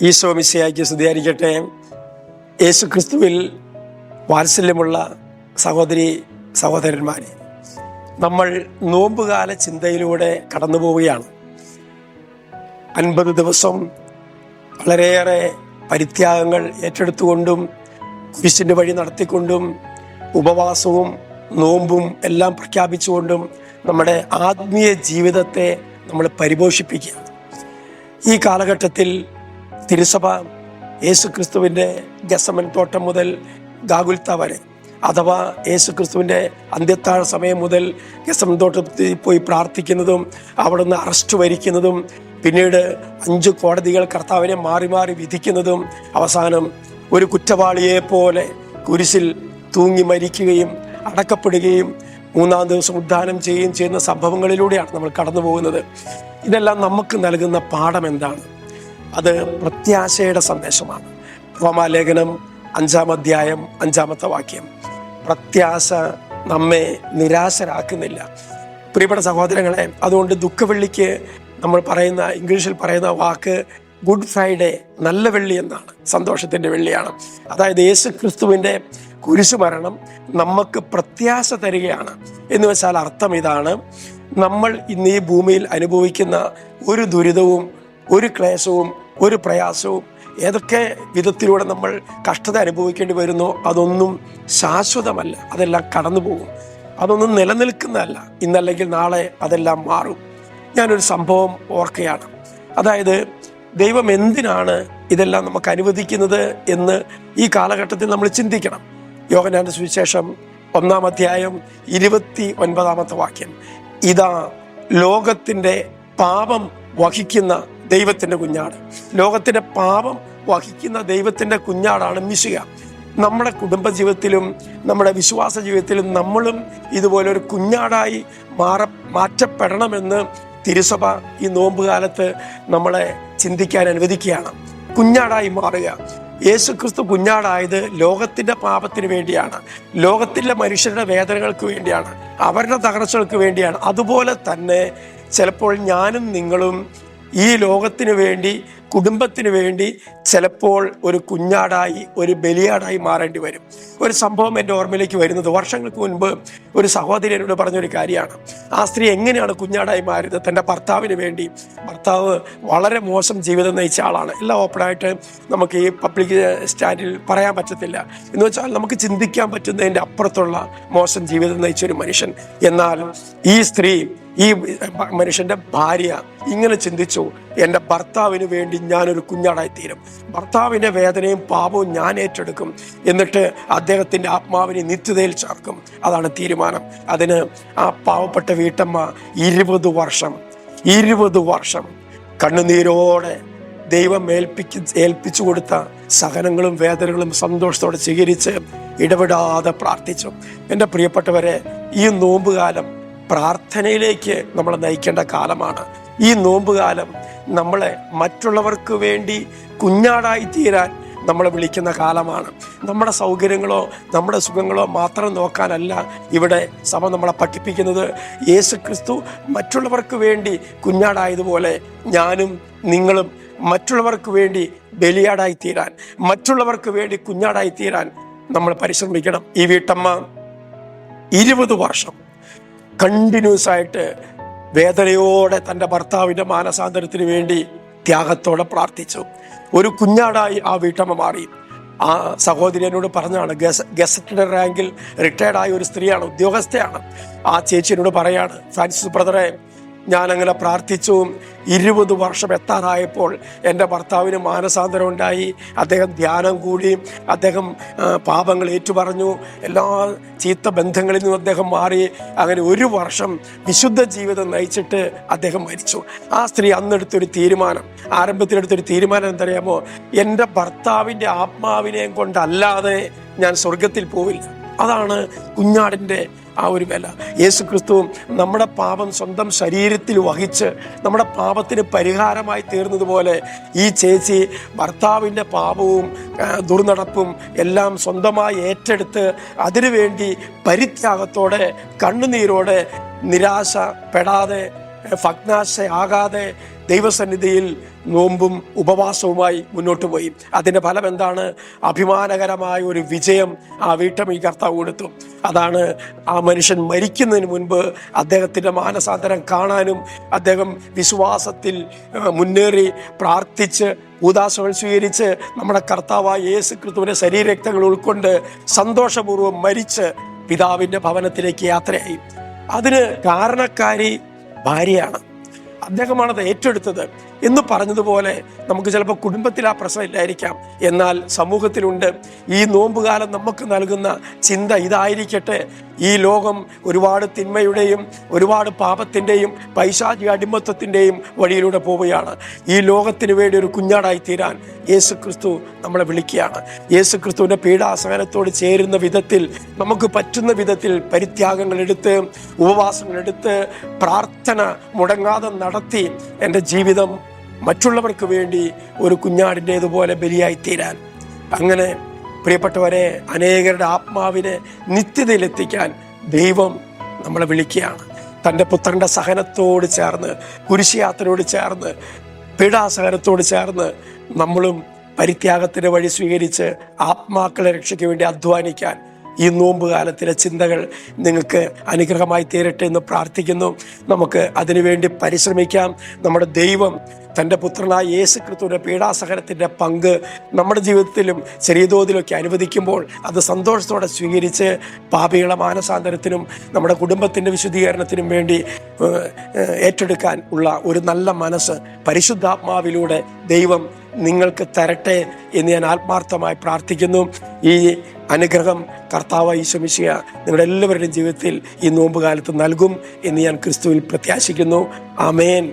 ഈശോ മിസ്സിയാക്കി സ്തുതിയായിരിക്കട്ടെ. യേശു ക്രിസ്തുവിൽ വാത്സല്യമുള്ള സഹോദരി സഹോദരന്മാരെ നമ്മൾ നോമ്പുകാല ചിന്തയിലൂടെ കടന്നു പോവുകയാണ് അൻപത് ദിവസം വളരെയേറെ പരിത്യാഗങ്ങൾ ഏറ്റെടുത്തുകൊണ്ടും കുരിശിന്റെ വഴി നടത്തിക്കൊണ്ടും ഉപവാസവും നോമ്പും എല്ലാം പ്രഖ്യാപിച്ചുകൊണ്ടും നമ്മുടെ ആത്മീയ ജീവിതത്തെ നമ്മൾ പരിപോഷിപ്പിക്കുക ഈ കാലഘട്ടത്തിൽ തിരുസഭ യേശു ക്രിസ്തുവിന്റെ ഗസമൻ തോട്ടം മുതൽ ഗാഗുൽത്ത വരെ അഥവാ യേശു ക്രിസ്തുവിന്റെ അന്ത്യത്താഴ സമയം മുതൽ ഗസമൻ തോട്ടത്തിൽ പോയി പ്രാർത്ഥിക്കുന്നതും അവിടുന്ന് അറസ്റ്റ് വരിക്കുന്നതും പിന്നീട് അഞ്ച് കോടതികൾ കർത്താവിനെ മാറി മാറി വിധിക്കുന്നതും അവസാനം ഒരു കുറ്റവാളിയെ പോലെ കുരിശിൽ തൂങ്ങി മരിക്കുകയും അടക്കപ്പെടുകയും മൂന്നാം ദിവസം ഉദ്ധാനം ചെയ്യുകയും ചെയ്യുന്ന സംഭവങ്ങളിലൂടെയാണ് നമ്മൾ കടന്നു പോകുന്നത് ഇതെല്ലാം നമുക്ക് നൽകുന്ന പാഠം എന്താണ്? അത് പ്രത്യാശയുടെ സന്ദേശമാണ്. റോമാലേഖനം അഞ്ചാം അധ്യായം അഞ്ചാമത്തെ വാക്യം. പ്രത്യാശ നമ്മെ നിരാശരാക്കുന്നില്ല. പ്രിയപ്പെട്ട സഹോദരങ്ങളെ അതുകൊണ്ട് ദുഃഖവെള്ളിക്ക് നമ്മൾ പറയുന്ന ഇംഗ്ലീഷിൽ പറയുന്ന വാക്ക് ഗുഡ് ഫ്രൈഡേ നല്ല വെള്ളി എന്നാണ് സന്തോഷത്തിന്റെ വെള്ളിയാണ്. അതായത് യേശു ക്രിസ്തുവിന്റെ കുരിശുമരണം നമുക്ക് പ്രത്യാശ തരികയാണ്. എന്ന് വെച്ചാൽ അർത്ഥം ഇതാണ് നമ്മൾ ഇന്ന് ഈ ഭൂമിയിൽ അനുഭവിക്കുന്ന ഒരു ദുരിതവും ഒരു ക്ലേശവും ഒരു പ്രയാസവും ഏതൊക്കെ വിധത്തിലൂടെ നമ്മൾ കഷ്ടത അനുഭവിക്കേണ്ടി വരുന്നോ അതൊന്നും ശാശ്വതമല്ല. അതെല്ലാം കടന്നു പോകും അതൊന്നും നിലനിൽക്കുന്നതല്ല. ഇന്നല്ലെങ്കിൽ നാളെ അതെല്ലാം മാറും. ഞാനൊരു സംഭവം ഓർക്കുകയാണ്. അതായത് ദൈവം എന്തിനാണ് ഇതെല്ലാം നമുക്ക് അനുവദിക്കുന്നത് എന്ന് ഈ കാലഘട്ടത്തിൽ നമ്മൾ ചിന്തിക്കണം. യോഗനാന്റെ സുവിശേഷം ഒന്നാം അധ്യായം ഇരുപത്തി ഒൻപതാമത്തെ വാക്യം. ഇതാ ലോകത്തിന്റെ പാപം വഹിക്കുന്ന ദൈവത്തിന്റെ കുഞ്ഞാട്. ലോകത്തിന്റെ പാപം വഹിക്കുന്ന ദൈവത്തിന്റെ കുഞ്ഞാടാണ് മിശിക. നമ്മുടെ കുടുംബ ജീവിതത്തിലും നമ്മുടെ വിശ്വാസ ജീവിതത്തിലും നമ്മളും ഇതുപോലെ ഒരു കുഞ്ഞാടായി മാറ മാറ്റപ്പെടണമെന്ന് തിരുസഭ ഈ നോമ്പുകാലത്ത് നമ്മളെ ചിന്തിക്കാൻ അനുവദിക്കുകയാണ്. കുഞ്ഞാടായി മാറുക. യേശു ക്രിസ്തു കുഞ്ഞാടായത് ലോകത്തിന്റെ പാപത്തിന് വേണ്ടിയാണ്. ലോകത്തിലെ മനുഷ്യരുടെ വേദനകൾക്ക് വേണ്ടിയാണ്. അവരുടെ തകർച്ചകൾക്ക് വേണ്ടിയാണ്. അതുപോലെ തന്നെ ചിലപ്പോൾ ഞാനും നിങ്ങളും ഈ ലോകത്തിന് വേണ്ടി കുടുംബത്തിന് വേണ്ടി ചിലപ്പോൾ ഒരു കുഞ്ഞാടായി ഒരു ബലിയാടായി മാറേണ്ടി വരും. ഒരു സംഭവം എന്റെ ഓർമ്മയിലേക്ക് വരുന്നത് വർഷങ്ങൾക്ക് മുൻപ് ഒരു സഹോദരി എന്നോട് പറഞ്ഞൊരു കാര്യമാണ്. ആ സ്ത്രീ എങ്ങനെയാണ് കുഞ്ഞാടായി മാറിയത്? തന്റെ ഭർത്താവിന് വേണ്ടി. ഭർത്താവ് വളരെ മോശം ജീവിതം നയിച്ച ആളാണ്. എല്ലാം ഓപ്പണായിട്ട് നമുക്ക് ഈ പബ്ലിക് സ്റ്റാൻഡിൽ പറയാൻ പറ്റത്തില്ല. എന്ന് വെച്ചാൽ നമുക്ക് ചിന്തിക്കാൻ പറ്റുന്നതിന്റെ അപ്പുറത്തുള്ള മോശം ജീവിതം നയിച്ച ഒരു മനുഷ്യൻ. എന്നാൽ ഈ സ്ത്രീ ഈ മനുഷ്യന്റെ ഭാര്യ ഇങ്ങനെ ചിന്തിച്ചു എന്റെ ഭർത്താവിന് വേണ്ടി ഞാനൊരു കുഞ്ഞാടായി തീരും ഭർത്താവിന്റെ വേദനയും പാപവും ഞാൻ ഏറ്റെടുക്കും. എന്നിട്ട് അദ്ദേഹത്തിന്റെ ആത്മാവിനെ നിത്യതയിൽ ചേർക്കും. അതാണ് തീരുമാനം. അതിന് ആ പാവപ്പെട്ട വീട്ടമ്മ ഇരുപത് വർഷം ഇരുപത് വർഷം കണ്ണുനീരോടെ ദൈവം ഏൽപ്പിക്ക് ഏൽപ്പിച്ചു കൊടുത്ത സഹനങ്ങളും വേദനകളും സന്തോഷത്തോടെ സ്വീകരിച്ച് ഇടപെടാതെ പ്രാർത്ഥിച്ചു. എന്റെ പ്രിയപ്പെട്ടവരെ ഈ നോമ്പുകാലം പ്രാർത്ഥനയിലേക്ക് നമ്മളെ നയിക്കേണ്ട കാലമാണ്. ഈ നോമ്പുകാലം നമ്മളെ മറ്റുള്ളവർക്ക് വേണ്ടി കുഞ്ഞാടായി തീരാൻ നമ്മളെ വിളിക്കുന്ന കാലമാണ്. നമ്മുടെ സൗകര്യങ്ങളോ നമ്മുടെ സുഖങ്ങളോ മാത്രം നോക്കാനല്ല ഇവിടെ സഭ നമ്മളെ പഠിപ്പിക്കുന്നത്. യേശു ക്രിസ്തു മറ്റുള്ളവർക്ക് വേണ്ടി കുഞ്ഞാടായതുപോലെ ഞാനും നിങ്ങളും മറ്റുള്ളവർക്ക് വേണ്ടി ബലിയാടായി തീരാൻ മറ്റുള്ളവർക്ക് വേണ്ടി കുഞ്ഞാടായി തീരാൻ നമ്മൾ പരിശ്രമിക്കണം. ഈ വീട്ടമ്മ ഇരുപത് വർഷം കണ്ടിന്യൂസ് ആയിട്ട് വേദനയോടെ തന്റെ ഭർത്താവിന്റെ മാനസാന്തരത്തിന് വേണ്ടി ത്യാഗത്തോടെ പ്രാർത്ഥിച്ചു. ഒരു കുഞ്ഞാടായി ആ വീട്ടമ്മ മാറി. ആ സഹോദരി എന്നോട് പറഞ്ഞാണ് ഗസ ഗസറ്റഡ് റാങ്കിൽ റിട്ടയർഡായ ഒരു സ്ത്രീയാണ് ഉദ്യോഗസ്ഥയാണ്. ആ ചേച്ചി എന്നോട് പറയാണ് ഫ്രാൻസിസ് ബ്രദറെ ഞാനങ്ങനെ പ്രാർത്ഥിച്ചു. ഇരുപത് വർഷം എത്താറായപ്പോൾ എന്റെ ഭർത്താവിന് മാനസാന്തരം ഉണ്ടായി അദ്ദേഹം ധ്യാനം കൂടി. അദ്ദേഹം പാപങ്ങൾ ഏറ്റുപറഞ്ഞു. എല്ലാ ചീത്ത ബന്ധങ്ങളിൽ നിന്നും അദ്ദേഹം മാറി. അങ്ങനെ ഒരു വർഷം വിശുദ്ധ ജീവിതം നയിച്ചിട്ട് അദ്ദേഹം മരിച്ചു. ആ സ്ത്രീ അന്നെടുത്തൊരു തീരുമാനം. ആരംഭത്തിലെടുത്തൊരു തീരുമാനം എന്തറിയാമോ? എന്റെ ഭർത്താവിന്റെ ആത്മാവിനെയും കൊണ്ടല്ലാതെ ഞാൻ സ്വർഗത്തിൽ പോവില്ല. അതാണ് കുഞ്ഞാടിന്റെ ആ ഒരു വില. യേശു ക്രിസ്തുവും നമ്മുടെ പാപം സ്വന്തം ശരീരത്തിൽ വഹിച്ച് നമ്മുടെ പാപത്തിന് പരിഹാരമായി തീർന്നതുപോലെ ഈ ചേച്ചി ഭർത്താവിന്റെ പാപവും ദുർനടപ്പും എല്ലാം സ്വന്തമായി ഏറ്റെടുത്ത് അതിനുവേണ്ടി പരിത്യാഗത്തോടെ കണ്ണുനീരോടെ നിരാശ പെടാതെ ഭഗ്നാശയാകാതെ ദൈവസന്നിധിയിൽ നോമ്പും ഉപവാസവുമായി മുന്നോട്ട് പോയി. അതിന്റെ ഫലം എന്താണ്? അഭിമാനകരമായ ഒരു വിജയം ആ വീട്ടമ്മ കർത്താവ് കൊടുത്തു. അതാണ് ആ മനുഷ്യൻ മരിക്കുന്നതിന് മുൻപ് അദ്ദേഹത്തിന്റെ മാനസാന്തരം കാണാനും അദ്ദേഹം വിശ്വാസത്തിൽ മുന്നേറി പ്രാർത്ഥിച്ച് ഭൂദാസങ്ങൾ സ്വീകരിച്ച് നമ്മുടെ കർത്താവായ യേശു ക്രിസ്തുവിന്റെ ശരീരരക്തങ്ങൾ ഉൾക്കൊണ്ട് സന്തോഷപൂർവം മരിച്ച് പിതാവിന്റെ ഭവനത്തിലേക്ക് യാത്രയായി. അതിന് കാരണക്കാരി ഭാര്യയാണ്. അദ്ദേഹമാണത് ഏറ്റെടുത്തത്. എന്ന് പറഞ്ഞതുപോലെ നമുക്ക് ചിലപ്പോൾ കുടുംബത്തിൽ ആ പ്രശ്നം ഇല്ലായിരിക്കാം. എന്നാൽ സമൂഹത്തിലുണ്ട്. ഈ നോമ്പുകാലം നമുക്ക് നൽകുന്ന ചിന്ത ഇതായിരിക്കട്ടെ. ഈ ലോകം ഒരുപാട് തിന്മയുടെയും ഒരുപാട് പാപത്തിന്റെയും പൈശാചി അടിമത്വത്തിന്റെയും വഴിയിലൂടെ പോവുകയാണ്. ഈ ലോകത്തിന് വേണ്ടി ഒരു കുഞ്ഞാടായി തീരാൻ യേശു ക്രിസ്തു നമ്മളെ വിളിക്കുകയാണ്. യേശു ക്രിസ്തുവിന്റെ പീഡാസഹനത്തോട് ചേരുന്ന വിധത്തിൽ നമുക്ക് പറ്റുന്ന വിധത്തിൽ പരിത്യാഗങ്ങൾ എടുത്ത് ഉപവാസങ്ങൾ എടുത്ത് പ്രാർത്ഥന മുടങ്ങാതെ നടത്തി എന്റെ ജീവിതം മറ്റുള്ളവർക്ക് വേണ്ടി ഒരു കുഞ്ഞാടിന്റേതുപോലെ ബലിയായി തീരാൻ അങ്ങനെ പ്രിയപ്പെട്ടവരെ അനേകരുടെ ആത്മാവിനെ നിത്യതയിലെത്തിക്കാൻ ദൈവം നമ്മളെ വിളിക്കുകയാണ്. തന്റെ പുത്രന്റെ സഹനത്തോട് ചേർന്ന് കുരിശയാത്രയോട് ചേർന്ന് പീഡാസഹനത്തോട് ചേർന്ന് നമ്മളും പരിത്യാഗത്തിന്റെ വഴി സ്വീകരിച്ച് ആത്മാക്കളെ രക്ഷയ്ക്ക് വേണ്ടി അധ്വാനിക്കാൻ ഈ നോമ്പ് കാലത്തിലെ ചിന്തകൾ നിങ്ങൾക്ക് അനുഗ്രഹമായി തീരട്ടെ എന്ന് പ്രാർത്ഥിക്കുന്നു. നമുക്ക് അതിനുവേണ്ടി പരിശ്രമിക്കാം. നമ്മുടെ ദൈവം തന്റെ പുത്രനായ യേശു ക്രിസ്തുവിന്റെ പീഡാസഹനത്തിന്റെ പങ്ക് നമ്മുടെ ജീവിതത്തിലും ചെറിയ തോതിലൊക്കെ അനുവദിക്കുമ്പോൾ അത് സന്തോഷത്തോടെ സ്വീകരിച്ച് പാപികളെ മാനസാന്തരത്തിനും നമ്മുടെ കുടുംബത്തിന്റെ വിശുദ്ധീകരണത്തിനും വേണ്ടി ഏറ്റെടുക്കാൻ ഉള്ള ഒരു നല്ല മനസ്സ് പരിശുദ്ധാത്മാവിലൂടെ ദൈവം നിങ്ങൾക്ക് തരട്ടെ എന്ന് ഞാൻ ആത്മാർത്ഥമായി പ്രാർത്ഥിക്കുന്നു. ഈ അനുഗ്രഹം കർത്താവ് ഈശ്വമിശിയ നിങ്ങളുടെ എല്ലാവരുടെയും ജീവിതത്തിൽ ഈ നോമ്പ് കാലത്ത് നൽകും എന്ന് ഞാൻ ക്രിസ്തുവിൽ പ്രത്യാശിക്കുന്നു. ആമേൻ.